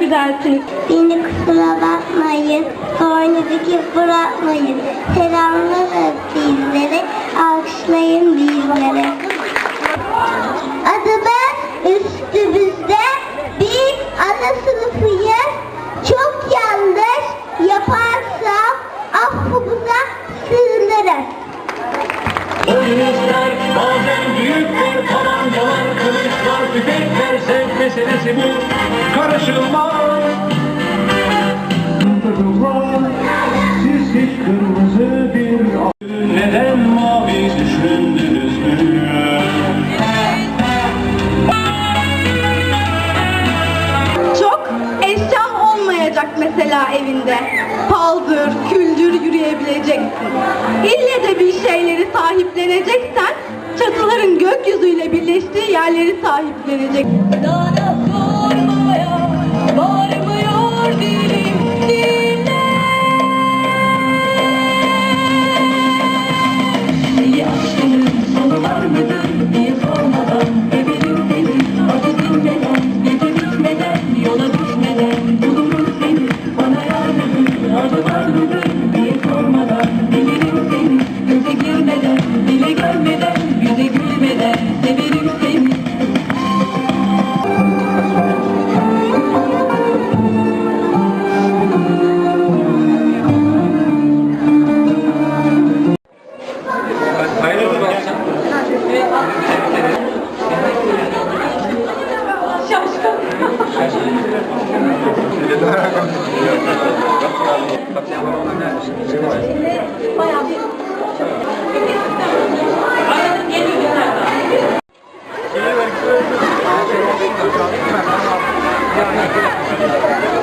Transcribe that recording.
güzelsiniz. Beni kusura bakmayın, boynunuzu bırakmayın. Selamlar bizlere, alkışlayın bizlere. Kırmızı bir neden mavi düşündünüz mü? Çok eşya olmayacak mesela evinde. Paldır, küldür yürüyebileceksin. İlle de bir şeyleri sahipleneceksen çatıların gökyüzüyle birleştiği yerleri sahipleneceksin. 嗯好的好的好的好的好的好的好的好的好的好的的好的好的好的好的好